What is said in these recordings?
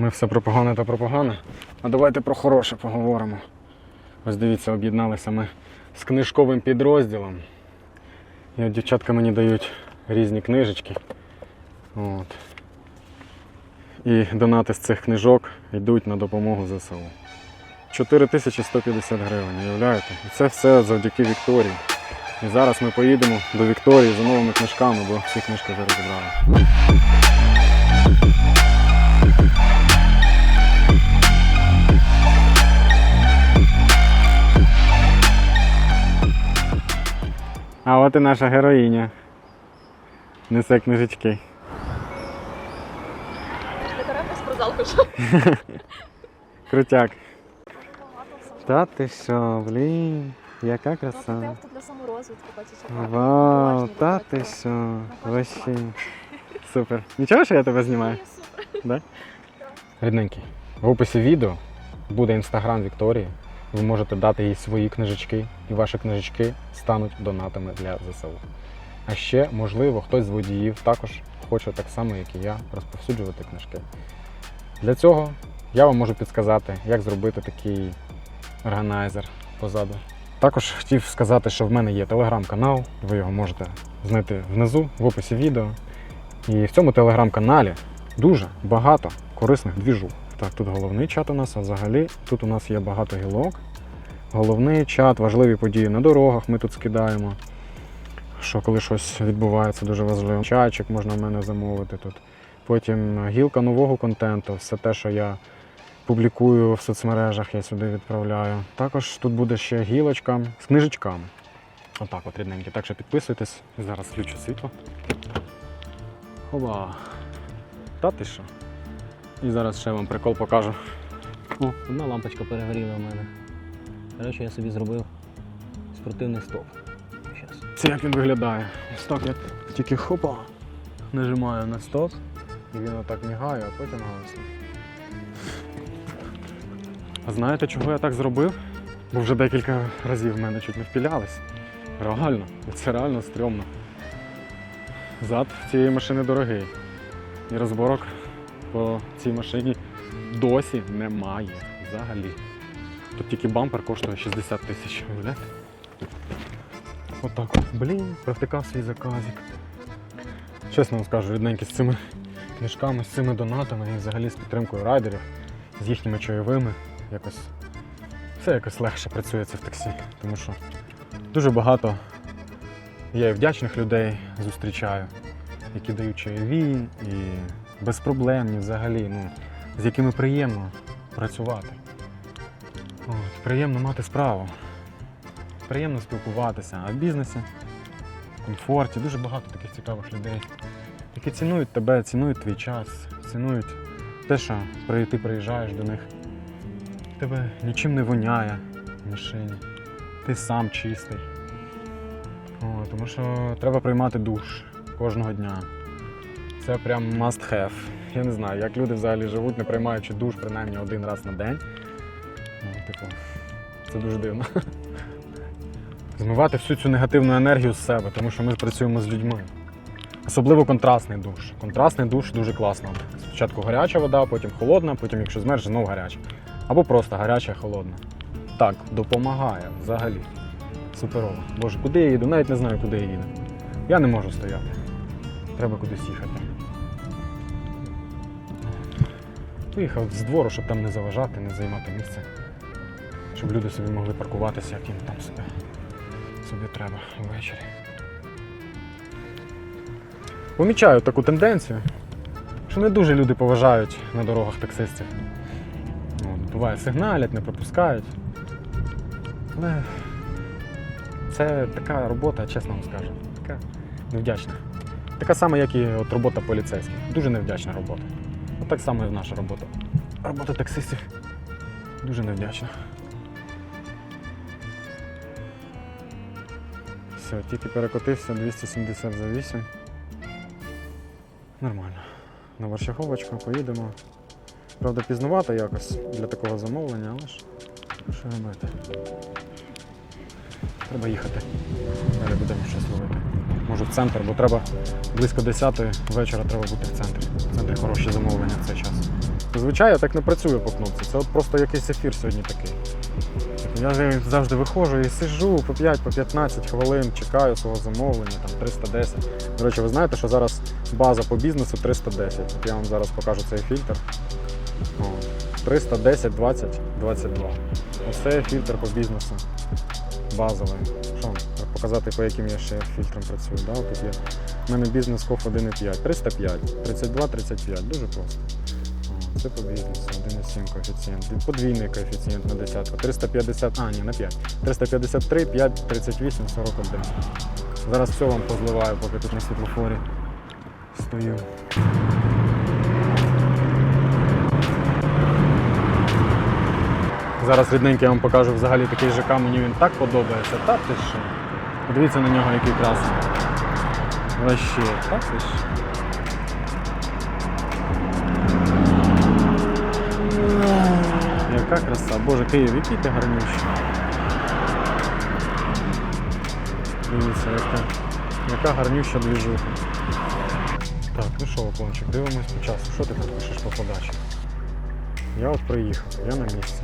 Ми все про погане та про погане. А давайте про хороше поговоримо. Ось дивіться, об'єдналися ми з книжковим підрозділом. І от дівчатка мені дають різні книжечки. От. І донати з цих книжок йдуть на допомогу ЗСУ. 4150 гривень, уявляєте? І це все завдяки Вікторії. І зараз ми поїдемо до Вікторії за новими книжками, бо всі книжки вже розібрали. А от і наша героїня. Несе книжечки. Крутяк. Та ти що, блін, яка краса. авто для саморозвитку, бачиш. Вау, та ти що, вообще. Супер. Нічого, що я тебе знімаю? Да? Рідненький. В описі відео буде інстаграм Вікторії. Ви можете дати їй свої книжечки, і ваші книжечки стануть донатами для ЗСУ. А ще, можливо, хтось з водіїв також хоче так само, як і я, розповсюджувати книжки. Для цього я вам можу підказати, як зробити такий органайзер позаду. Також хотів сказати, що в мене є телеграм-канал, ви його можете знайти внизу в описі відео. І в цьому телеграм-каналі дуже багато корисних двіжух. Так, тут головний чат у нас, а взагалі тут у нас є багато гілок. Головний чат, важливі події на дорогах ми тут скидаємо. Що коли щось відбувається, дуже важливо. Чайчик можна в мене замовити тут. Потім гілка нового контенту, все те, що я публікую в соцмережах, я сюди відправляю. Також тут буде ще гілочка з книжечками. Отак от рідненькі. Так що підписуйтесь. Зараз включу світло. Хоба. Та ти що? І зараз ще вам прикол покажу. О, одна лампочка перегоріла в мене. Коротше, я собі зробив спортивний стоп. Щас. Це як він виглядає. Ось так я тільки хопа. Нажимаю на стоп. І він отак мігає, а потім гасне. А знаєте, чого я так зробив? Бо вже декілька разів в мене чуть не впілялись. Реально, це реально стрьомно. Зад цієї машини дорогий. І розборок по цій машині досі немає взагалі. Тут тільки бампер коштує 60 тисяч. Отак от. Блін, провтикав свій заказик. Чесно вам скажу, рідненькі з цими книжками, з цими донатами і взагалі з підтримкою райдерів, з їхніми чайовими якось все якось легше працюється в таксі. Тому що дуже багато я і вдячних людей зустрічаю, які дають чайові і безпроблемні взагалі, ну, з якими приємно працювати. От, приємно мати справу приємно спілкуватися, а в бізнесі, в комфорті дуже багато таких цікавих людей, які цінують тебе, цінують твій час, цінують те, що ти приїжджаєш до них. Тебе нічим не воняє в машині, ти сам чистий. О, тому що треба приймати душ кожного дня. Це прям must have. Я не знаю, як люди взагалі живуть, не приймаючи душ принаймні один раз на день. Ну, типу, це дуже дивно змивати всю цю негативну енергію з себе, тому що ми працюємо з людьми. Особливо контрастний душ. Контрастний душ дуже класно. Спочатку гаряча вода, потім холодна, потім, якщо змерз, знов гаряча. Або просто гаряча, холодна. Так, допомагає взагалі. Суперово. Боже, куди я їду? Навіть не знаю, куди я їду. Я не можу стояти. Треба кудись їхати. Виїхав з двору, щоб там не заважати, не займати місце. Щоб люди собі могли паркуватися, як їм там себе собі треба ввечері. Помічаю таку тенденцію, що не дуже люди поважають на дорогах таксистів. От, буває, сигналять, не пропускають. Але це така робота, чесно вам скажу, така невдячна. Така сама, як і от робота поліцейських. Дуже невдячна робота. От так само і в наша робота. Робота таксистів дуже невдячна. Все, тільки перекотився 270 за 8. Нормально. На Борщаховочку поїдемо. Правда, пізнувато якось для такого замовлення, але ж що робити? Треба їхати. Далі будемо щось ловити. Може в центр, бо треба близько 10 вечора треба бути в центрі. В хороші замовлення в цей час. Зазвичай я так не працюю по кнопці. Це от просто якийсь ефір сьогодні такий. Я завжди виходжу і сиджу по 5 по 15 хвилин, чекаю свого замовлення, там 310. До речі, ви знаєте, що зараз база по бізнесу 310. От я вам зараз покажу цей фільтр. 310, 20, 22. Оце фільтр по бізнесу. Базовий. Що показати, по яким я ще фільтрам працюю. Да? Тут є. У мене бізнес коф 1,5, 305, 32, 35. Дуже просто. Це по бізнесу, 1,7 коефіцієнт. Подвійний коефіцієнт на десятку. 350, а, ні, на 5. 353, 5, 38, 41. Зараз все вам позливаю, поки тут на світлофорі стою. Зараз рідненький я вам покажу взагалі такий ЖК, мені він так подобається. Та ти що? Подивіться на нього, який красний. Вообще, так ти? Яка краса. Боже, Київ, який ти гарнющий. Дивіться, яка, яка гарнюща двіжуха. Так, ну що, Оплончик, дивимось по часу. Що ти тут пишеш по подачі? Я от приїхав, я на місці.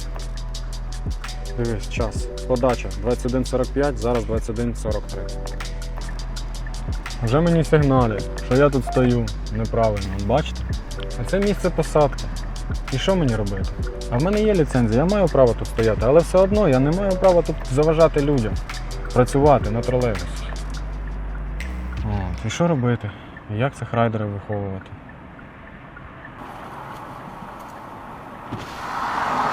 Дивись, час. Подача 21.45, зараз 21.43. Вже мені сигналять, що я тут стою неправильно. От Бачите? А це місце посадки. І що мені робити? А в мене є ліцензія, я маю право тут стояти, але все одно я не маю права тут заважати людям працювати на тролейбусі. От, і що робити? І як цих райдерів виховувати?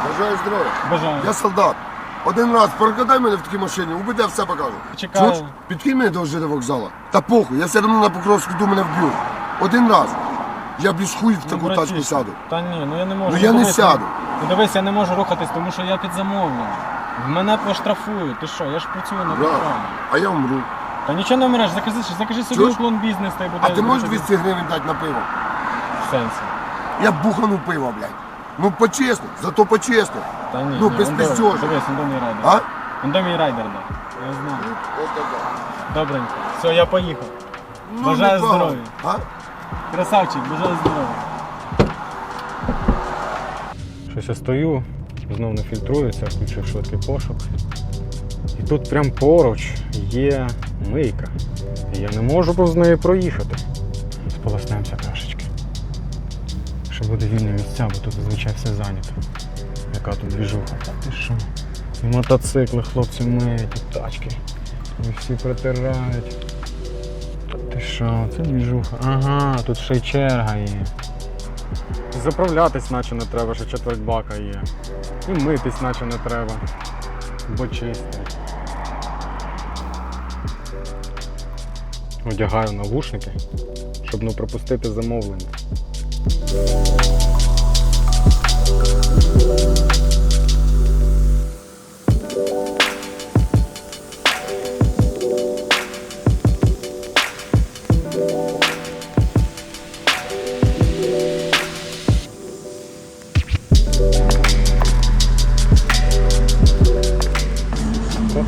Бажаю здоров'я. Бажаю. Я солдат. Один раз прокатай мене в такій машині, убеде все покажу. Чекаю. Чуєш? Підкинь мене до ЖД вокзала. Та похуй, я все одно на Покровську йду, мене вб'ють. Один раз. Я без хуй в таку тачку сяду. Та ні, ну я не можу. Ну я не дивись, сяду. Ну дивись, я не можу рухатись, тому що я під замовленням. Мене поштрафують. Ти що, я ж працюю на Брат, програмі. а я умру. Та нічого не вмреш, закажи, закажи собі Чуєш? уклон бізнес та й буде. А ти можеш 200 гривень дати на пиво? в сенсі. Я бухану пиво, блядь. Ну по-чесно, зато по-чесно. Та ні, Ну, ні, без он пиздежу. Дивись, он до мій райдер. А? Он до мій райдер, да. Я знаю. От така. Добренько. Все, я поїхав. Ну, Бажаю непогано. здоров'я. А? Красавчик, бажаю здоров'я. Щось я стою, знов не фільтрується, включив швидкий пошук. І тут прям поруч є мийка. І я не можу повз неї проїхати. Буде вільне місця, бо тут зазвичай все зайнято. Яка тут двіжуха. Та ти що? І мотоцикли хлопці миють, і тачки. І всі притирають. Та ти що, це двіжуха. Ага, тут ще й черга є. Заправлятись наче не треба, що четверть бака є. І митись наче не треба. Бо чисто. Одягаю навушники, щоб не пропустити замовлення. Ох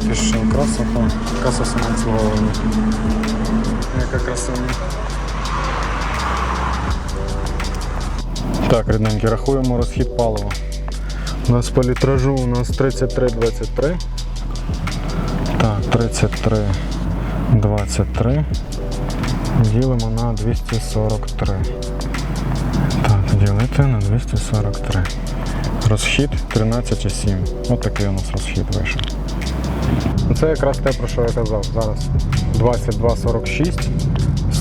ти що, красота. Каса самообслуговування. Яка красуня. Так, рідненькі, рахуємо розхід палива. У нас по літражу у нас 33,23. Так, 33,23. Ділимо на 243. Так, ділити на 243. Розхід 13,7. Ось такий у нас розхід вийшов. Ну, Це якраз те, про що я казав. Зараз 22.46.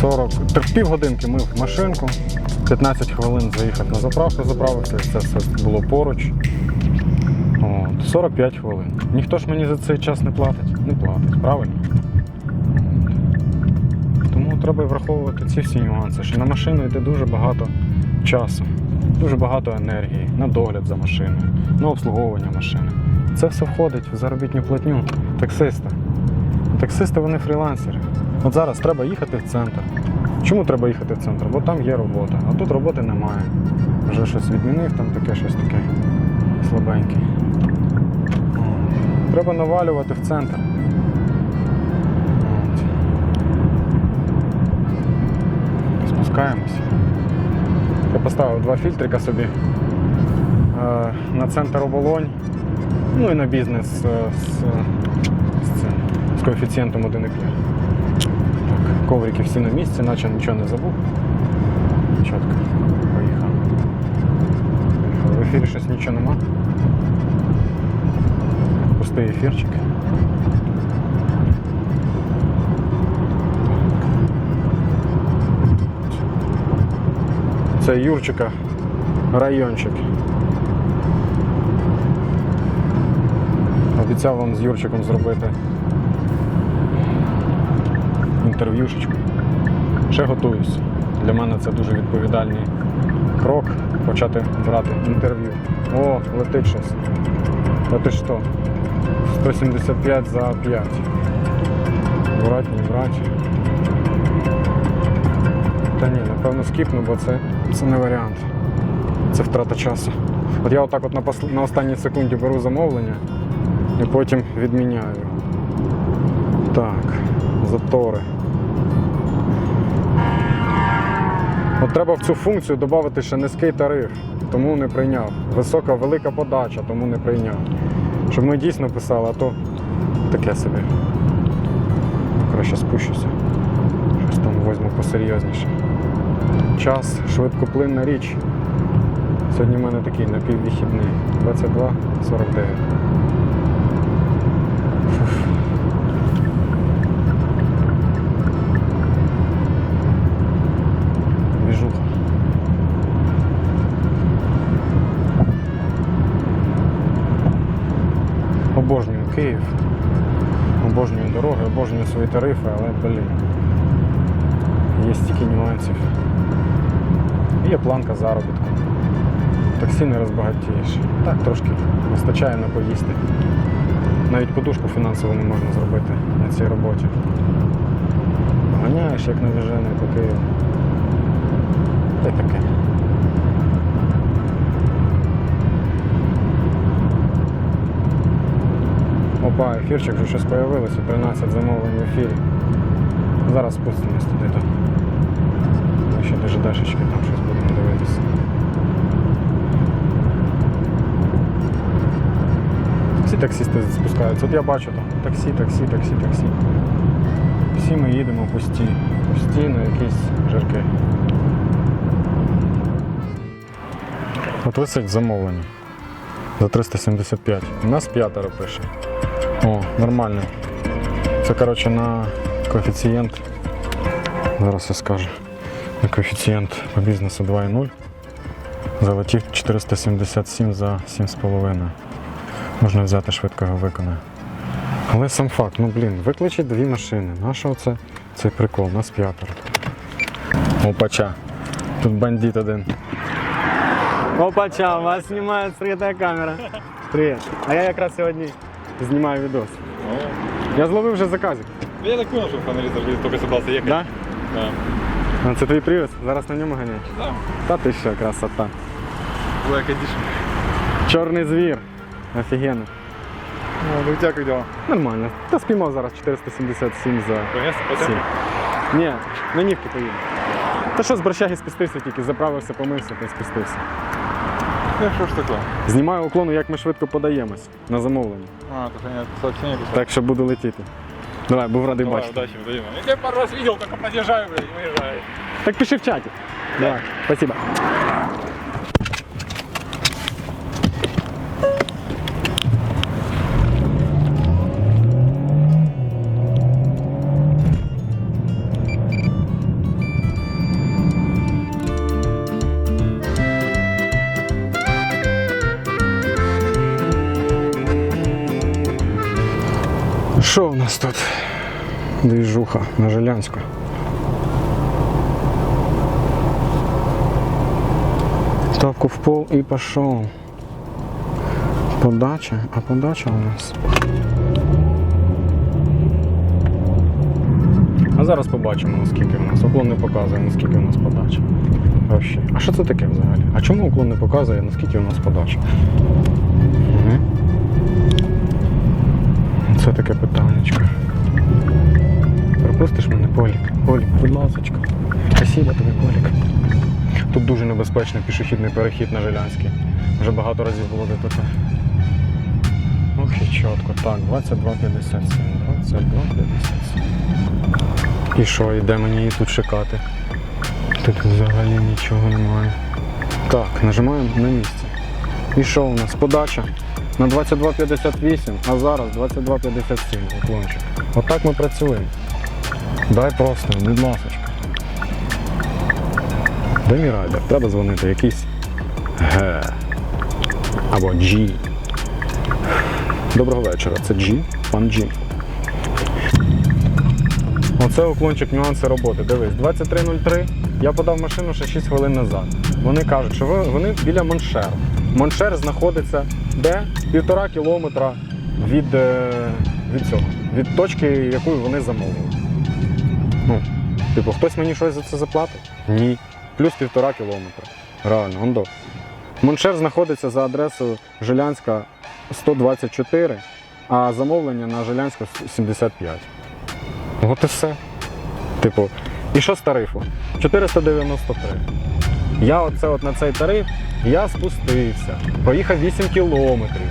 40. Так півгодинки мив машинку, 15 хвилин заїхав на заправку, заправився, це все було поруч. От, 45 хвилин. Ніхто ж мені за цей час не платить. Не платить, правильно? Тому треба враховувати ці всі нюанси, що на машину йде дуже багато часу, дуже багато енергії, на догляд за машиною, на обслуговування машини. Це все входить в заробітну платню таксиста. Таксисти вони фрілансери. От зараз треба їхати в центр. Чому треба їхати в центр? Бо там є робота, а тут роботи немає. Вже щось відмінив, там таке щось таке слабеньке. Треба навалювати в центр. Спускаємось. Я поставив два фільтрика собі на центр оболонь, ну і на бізнес е, з, з, цим, з коефіцієнтом 1,5. Так, коврики всі на місці, наче нічого не забув. Чітко. Поїхав. В ефірі щось нічого нема. Пустий ефірчик. Це Юрчика райончик. Обіцяв вам з Юрчиком зробити інтерв'юшечку. Ще готуюсь. Для мене це дуже відповідальний крок почати брати інтерв'ю. О, летить щось. Ти що? 175 за 5. Брать, не брать. Та ні, напевно скіпну, бо це, це не варіант. Це втрата часу. От я отак от на, пос- на останній секунді беру замовлення і потім відміняю. Так, затори. От треба в цю функцію додати ще низький тариф, тому не прийняв. Висока, велика подача, тому не прийняв. Щоб ми дійсно писали, а то таке собі. Краще спущуся. Щось там возьму посерйозніше. Час, швидкоплинна річ. Сьогодні в мене такий напіввихідний. 22.49. Київ. Обожнюю дороги, обожнюю свої тарифи, але, блін, є стільки нюансів. Є планка заробітку. Таксі не розбагатієш. Так, трошки вистачає на поїсти. Навіть подушку фінансово не можна зробити на цій роботі. Ганяєш як навіжений по Києву. Та й таке. Опа, ефірчик вже щось появилося, 13 замовлень в ефірі. Зараз спустимось туди. Так. Ми ще дуже дешечки там щось будемо дивитися. Всі таксісти спускаються. От я бачу там таксі, таксі, таксі, таксі. Всі ми їдемо пусті. Пусті на якісь жирки. От висить замовлення. За 375. У нас п'ятеро пише. О, нормально. Це, коротше, на коефіцієнт. Зараз я скажу. На коефіцієнт по бізнесу 2,0. Залетів 477 за 7,5. Можна взяти швидко його. Але сам факт, ну блін, викличуть дві машини. Нащо це цей прикол? Нас п'ятеро. Опача. Тут бандит один. Опача, вас знімає скрита камера. Привіт. А я якраз сьогодні знімаю відос. Я зловив вже заказик. Ну, Я так понял, что фонарь зажгли, только собрался ехать. Да? Да. А це твій привіз? Зараз на ньому ганяєш? Да. Та ти що, красота. Black Edition. Чорний звір. Офігенно. Ну, ну у тебя как дела? Нормально. Та спіймав зараз 477 за? 7. Ні, на нівки поїду. Та що з борщаги спустився тільки, заправився, помився та спустився. Ну, что ж таке? Знімаю уклону, як ми швидко подаємось на замовлення. А, то я сообщення писав. Так що буду летіти. Давай, був радий Давай, бачити. удачі, взаимно. Я тебе пару раз видел, только подъезжаю, блядь, и. Так пиши в чаті. Давай, спасибо. Двіжуха на Жилянську. Ставку в пол и пошел. Подача, а подача у нас. А зараз побачимо, наскільки у нас. Уклон не показує, наскільки у нас подача. Вообще. А що це таке взагалі? А чому уклон не показує, наскільки у нас подача? Це таке питаннячко. Пропустиш мене, Полік? Полік, будь ласочка. Спасибо тобі, Полік. Тут дуже небезпечний пішохідний перехід на Жилянський. Вже багато разів було ДТП. Ох і чітко. Так, 22.57. 22.57. І що, і де мені її тут чекати? Тут взагалі нічого немає. Так, нажимаємо на місце. І що у нас? Подача на 22.58, а зараз 22.57 уклончик. Отак ми працюємо. Дай просто, будь ласка. Де мій райдер? Треба дзвонити якийсь Г. Або G. Доброго вечора. Це G, пан G. Оце уклончик нюанси роботи. Дивись, 23.03. Я подав машину ще 6 хвилин назад. Вони кажуть, що вони біля Моншеру. Моншер знаходиться де? Півтора кілометра від, е, від цього, від точки, яку вони замовили. Типу, хтось мені щось за це заплатить? Ні. Плюс півтора кілометра. Реально, гондо. Моншер знаходиться за адресою Жилянська 124, а замовлення на Жилянська 75. От і все. Типу, і що з тарифу? 493. Я оце от на цей тариф я спустився, проїхав 8 кілометрів.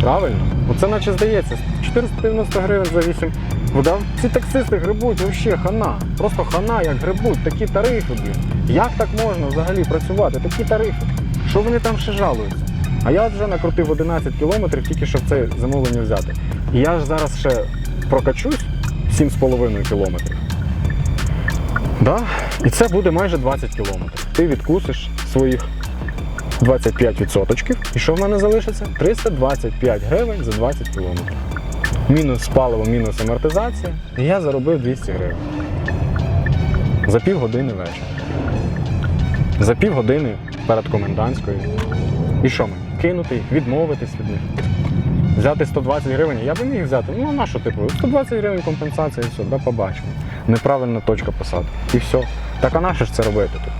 Правильно? Оце наче здається, 490 гривень за 8. Вода. Ці таксисти грибуть взагалі хана. Просто хана, як грибуть, такі тарифи, блін. Як так можна взагалі працювати? Такі тарифи. Що вони там ще жалуються? А я вже накрутив 11 кілометрів, тільки щоб це замовлення взяти. І я ж зараз ще прокачусь 7,5 кілометрів. Да? І це буде майже 20 кілометрів. Ти відкусиш своїх 25%. І що в мене залишиться? 325 гривень за 20 кілометрів. Мінус паливо, мінус амортизація. І я заробив 200 гривень. За півгодини вечора. За півгодини перед комендантською. І що мені? Кинути відмовитись від них. Взяти 120 гривень, я би міг взяти. Ну, на що типу? 120 гривень компенсація і все, да побачимо. Неправильна точка посадки. І все. Так а на що ж це робити тут?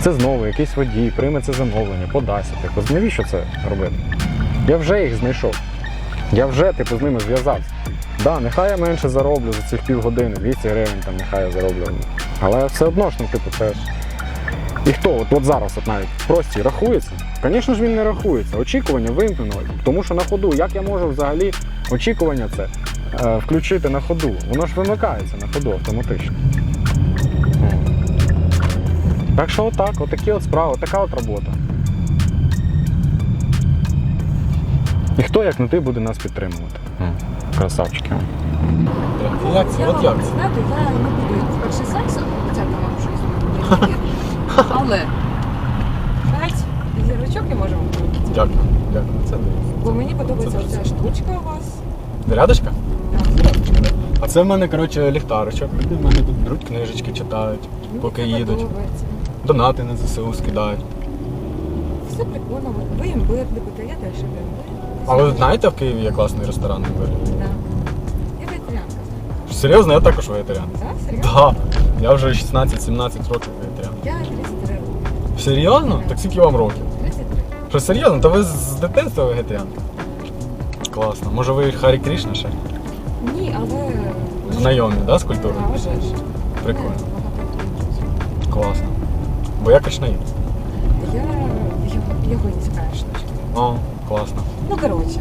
Це знову якийсь водій, прийме це замовлення, подасть. Типу, навіщо це робити? Я вже їх знайшов. Я вже типу, з ними зв'язався. Да, нехай я менше зароблю за цих півгодини, 200 гривень там нехай я зароблю. Але все одно ж, ну, типу, це ж. І хто от, от зараз от навіть простій рахується? Звісно ж він не рахується. Очікування вимкнено. Тому що на ходу, як я можу взагалі очікування це е, включити на ходу? Воно ж вимикається на ходу автоматично. Так що отак, отакі от справи, така от робота. І хто, як не ти, буде нас підтримувати? Красавчики. Як це? От як це? Знаєте, я не буду перший сексом обіцяти вам щось. Але п'ять зірочок можу вам зробити. Дякую. Дякую. Це Бо мені подобається оця штучка у вас. Зарядочка? А це в мене, коротше, ліхтарочок. Люди в мене тут беруть книжечки, читають, мені поки це їдуть. подобається. Донати на ЗСУ скидають. Все прикольно. Ви їм любите, я теж люблю. А ви знаєте, в Києві є класний ресторан Вирі? Да. Я вегетаріанка. Серйозно, я також вегетаріан. Так? Серйозно? Да. Я вже 16-17 років вегетаріан. Я 33 роки. Серйозно? Так скільки вам років? 33. Що серйозно? Та ви з дитинства вегетаріанка? Класно. Може ви Харі Крішна ще? Ні, але... Знайомі, да, з культурою? Так, вже ж. Прикольно. Класно. Бо я кришнаїд. Я його, його не цікаві штучки. О, класно. Ну, коротше.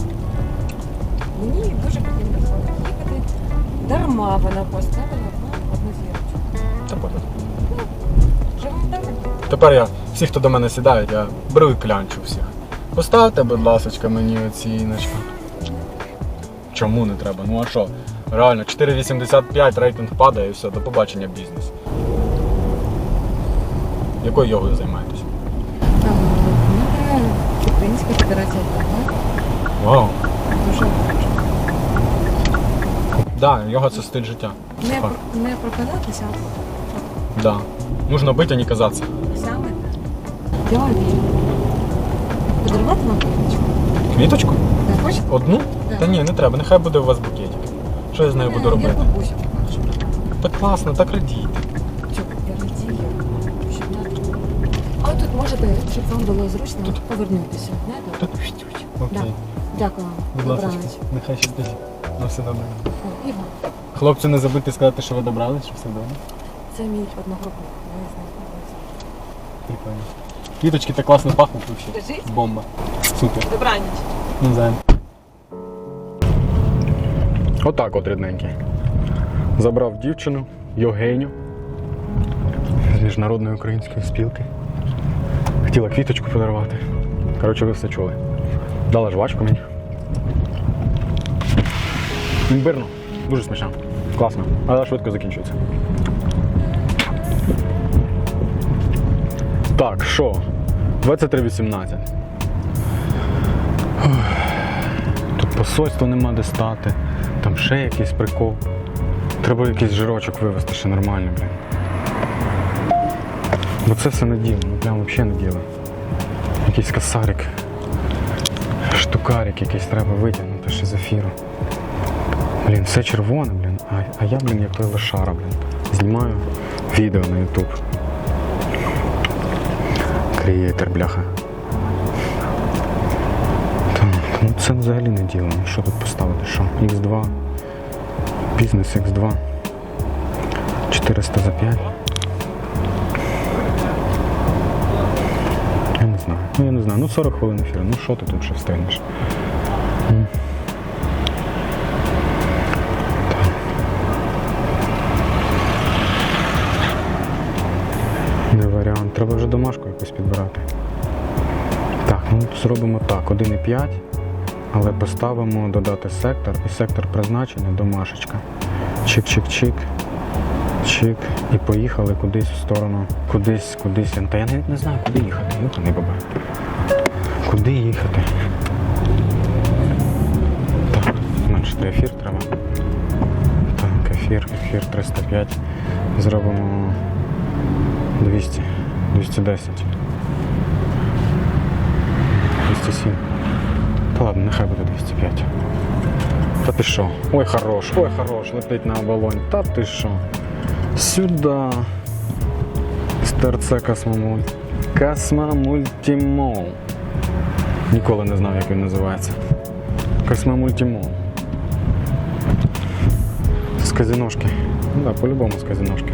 Мені дуже з їхати. Дарма вона поставила одну зірочку. Пофіг. Живемо далі. Тепер я, всі, хто до мене сідають, я беру і клянчу всіх. Поставте, будь ласка, мені оціночку. Чому не треба? Ну а що? Реально, 4,85 рейтинг падає і все, до побачення бізнес. Якою йогою займаєтесь? Українська Федерація Йога. Вау. Дуже раджу. Да, йога це стиль життя. Не, Так. про- не прокидатися, Да. Нужно бити, а не казатися. саме. Я вірю. Подарувати вам квіточку? Квіточку? Не хочете? Одну? Да. Та ні, не треба, нехай буде у вас букетик. Що я з нею буду Я робити? бабусю покажу. Так класно, так радійте. Чого? Я радію. Щоб. А тут можете, щоб вам було зручно, Тут. повернутися. Знаєте? Тут? Да. Дякую вам. Будь ласка, нехай щастить. На все добре. О, І вам. Хлопці, не забудьте сказати, що ви добрали, що все добре. Це мій одногрупник. Ним Прикольно. Квіточки так класно пахнуть вообще. Держись. Бомба. Супер. Добраніч. Не знаю. Отак от рідненький. Забрав дівчину, Євгеню з міжнародної української спілки. Хотіла квіточку подарувати. Коротше, ви все чули. Дала жвачку мені. Імбирно. Дуже смачно. Класно. Але швидко закінчується. Так, що? 23.18. Тут посольство нема де стати, там ще якийсь прикол. Треба якийсь жирочок вивезти ще нормально, блін. Бо це все не діло, ну прям взагалі не діло. Якийсь косарик, штукарик якийсь треба витягнути ще з ефіру. Блін, все червоне, блін, а, а я, блін, як той лошара, блін. Знімаю відео на YouTube. Креатор, бляха. Так, ну це взагалі не діло. Ну, Що тут поставити? Що? X2. Бізнес X2. 400 за 5. Ну я не знаю. Ну 40 хвилин ефіру. Ну що ти тут ще встигнеш? Не варіант. Треба вже домашку якусь підбирати. Так, ну зробимо так, 1,5, але поставимо додати сектор і сектор призначення домашечка. Чик-чик-чик. Чик. І поїхали кудись в сторону. Кудись, кудись. Та я навіть не знаю, куди їхати. Юханий баба. Куди їхати? Так, зменшити ефір треба. Так, ефір, ефір 305. Зробимо 200, 210. 207. Та ладно, нехай буде 205. Та ти що? Ой, хорош, ой, хорош, летить на оболонь. Та ти що? Сюда. З ТРЦ Космомуль. Космомультимол. Ніколи не знав, як він називається. Космомультимол. З казіношки. Ну да, по-любому з казіношки.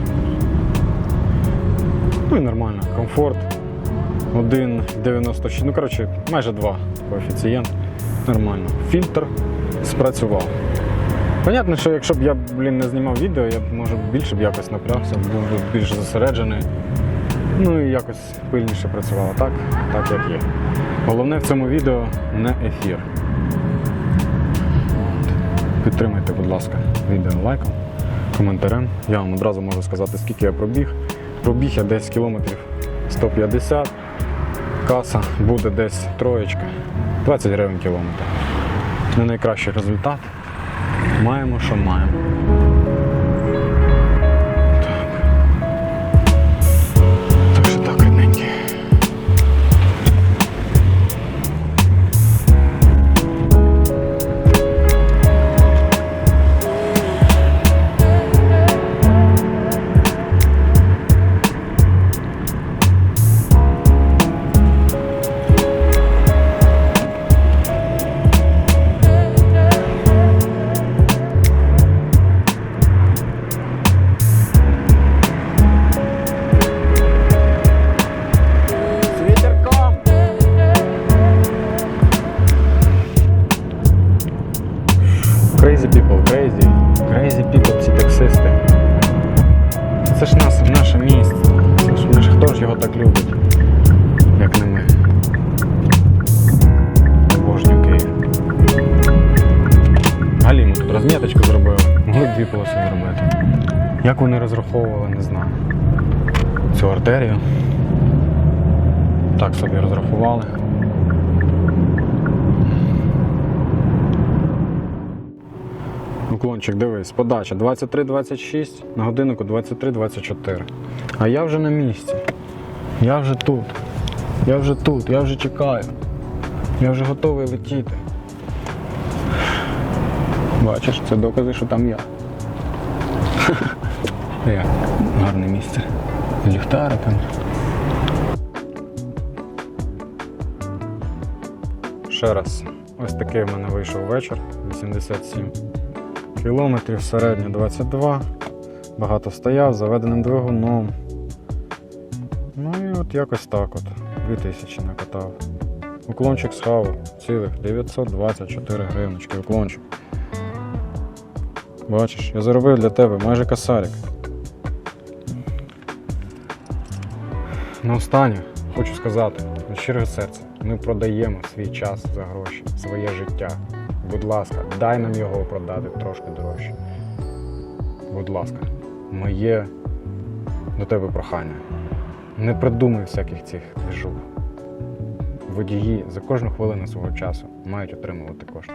Ну і нормально. Комфорт. 1,96. Ну, коротше, майже 2 коефіцієнт. Нормально. Фільтр спрацював. Понятно, що якщо б я блін, не знімав відео, я б може більше б якось напрягся, був би більш зосереджений. Ну і якось пильніше працював. Так, так як є. Головне в цьому відео не ефір. Підтримайте, будь ласка, відео лайком, коментарем. Я вам одразу можу сказати, скільки я пробіг. Пробіг я десь кілометрів 150. Каса буде десь троєчка. 20 гривень кілометр. Не найкращий результат. Маємо, що маємо. Як вони розраховували, не знаю. Цю артерію. Так собі розрахували. Уклончик, дивись, подача 23-26, на годиннику 23-24. А я вже на місці. Я вже тут. Я вже тут, я вже чекаю. Я вже готовий летіти. Бачиш, це докази, що там я. Як? Гарне місце. З ліхтариком. Ще раз. Ось такий в мене вийшов вечір. 87 кілометрів, середньо 22. Багато стояв, заведеним двигуном. Ну і от якось так от. 2000 накатав. Уклончик схавав, цілих 924 гривночки, уклончик. Бачиш, я заробив для тебе майже косарик. На останнє хочу сказати від щирого серця, ми продаємо свій час за гроші, своє життя. Будь ласка, дай нам його продати трошки дорожче. Будь ласка, моє до тебе прохання. Не придумуй всяких цих движух. Водії за кожну хвилину свого часу мають отримувати кошти.